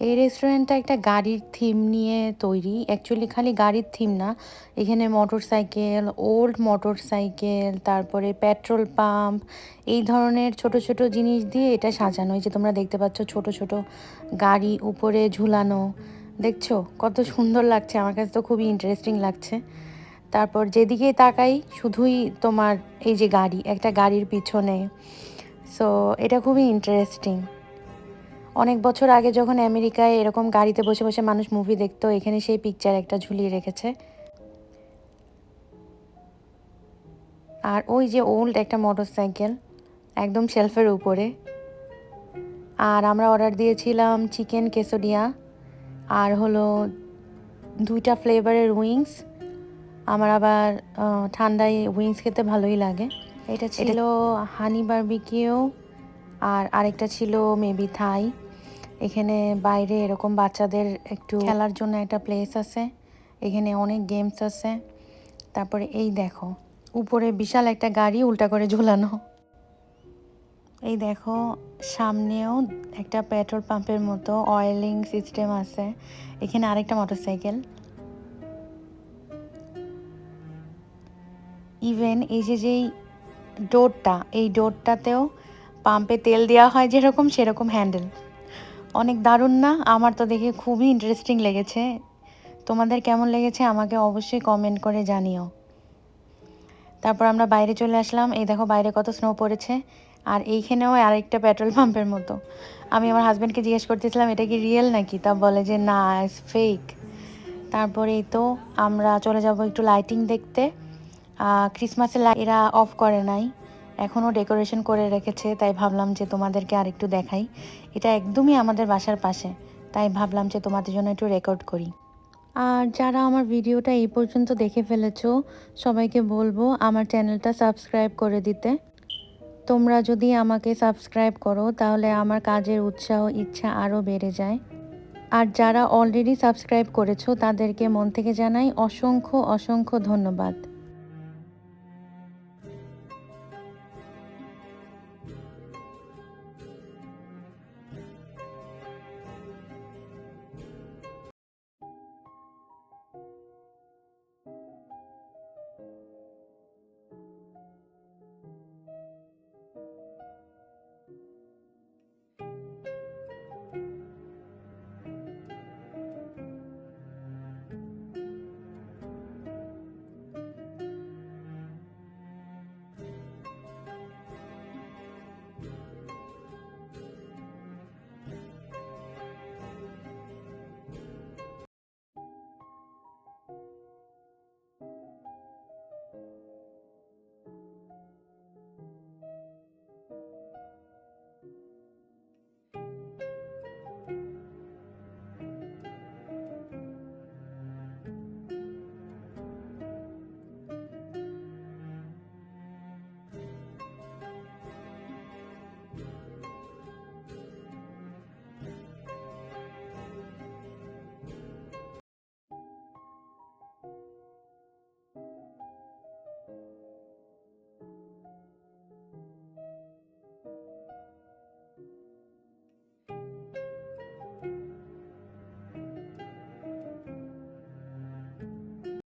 এই রেস্টুরেন্টটা একটা গাড়ির থিম নিয়ে তৈরি। অ্যাকচুয়ালি খালি গাড়ির থিম না। এখানে motor cycle old motor cycle তারপরে পেট্রোল পাম্প এই ধরনের ছোট ছোট জিনিস দিয়ে এটা সাজানো। এই যে তোমরা দেখতে পাচ্ছ ছোট ছোট গাড়ি উপরে ঝুলানো। দেখছ? কত সুন্দর লাগছে। আমার কাছে তো খুবই ইন্টারেস্টিং লাগছে। তারপর যেদিকে তাকাই, শুধুই তোমার এই যে গাড়ি, একটা গাড়ির পিছনে। সো এটা খুবই ইন্টারেস্টিং অনেক বছর আগে যখন আমেরিকায় এরকম গাড়িতে বসে বসে মানুষ মুভি দেখতো এখানে সেই পিকচার একটা ঝুলিয়ে রেখেছে। আর ওই যে ওল্ড একটা মোটর সাইকেল একদম শেলফের উপরে। আর আমরা অর্ডার দিয়েছিলাম চিকেন কেসোডিয়া আর হলো দুইটা ফ্লেভারের উইংস আমার আবার ঠান্ডায় উইংস খেতে ভালোই লাগে। এটা ছিল হানি বারবিকিউ আর আরেকটা ছিল মেবি থাই এখানে বাইরে এরকম বাচ্চাদের একটু খেলার জন্য একটা প্লেস আছে। এখানে অনেক গেমস আছে। তারপরে এই দেখো, উপরে বিশাল একটা গাড়ি উল্টা করে ঝুলানো। এই দেখো, সামনেও একটা পেট্রোল পাম্পের মতো অয়েলিং সিস্টেম আছে। এখানে আরেকটা মোটরসাইকেল ইভেন এই যে যেই ডোরটা এই ডোরটাতেও পাম্পে তেল দেওয়া হয় যেরকম, সেরকম হ্যান্ডেল অনেক দারুণ না? আমার তো দেখে খুবই ইন্টারেস্টিং লেগেছে। তোমাদের কেমন লেগেছে আমাকে অবশ্যই কমেন্ট করে জানিও। তারপর আমরা বাইরে চলে আসলাম। এই দেখো বাইরে কত স্নো পড়েছে। আর এইখানেও আরেকটা পেট্রোল পাম্পের মতো। আমি আমার হাজব্যান্ডকে জিজ্ঞেস করতেছিলাম, এটা কি রিয়েল নাকি? তা বলে যে, না ফেক তারপরে এই তো আমরা চলে যাব একটু লাইটিং দেখতে। ক্রিসমাসের লাইট এরা অফ করে নাই। এখনও ডেকোরেশন করে রেখেছে, তাই ভাবলাম যে তোমাদেরকে আরেকটু দেখাই। এটা একদমই আমাদের বাসার পাশে, তাই ভাবলাম যে তোমাদের জন্য একটু রেকর্ড করি। আর যারা আমার ভিডিওটা এই পর্যন্ত দেখে ফেলেছো, সবাইকে বলব আমার চ্যানেলটা সাবস্ক্রাইব করে দিতে। তোমরা যদি আমাকে সাবস্ক্রাইব করো, তাহলে আমার কাজের উৎসাহ, ইচ্ছা আরও বেড়ে যায়। আর যারা অলরেডি সাবস্ক্রাইব করেছ, তাদেরকে মন থেকে জানাই অসংখ্য অসংখ্য ধন্যবাদ।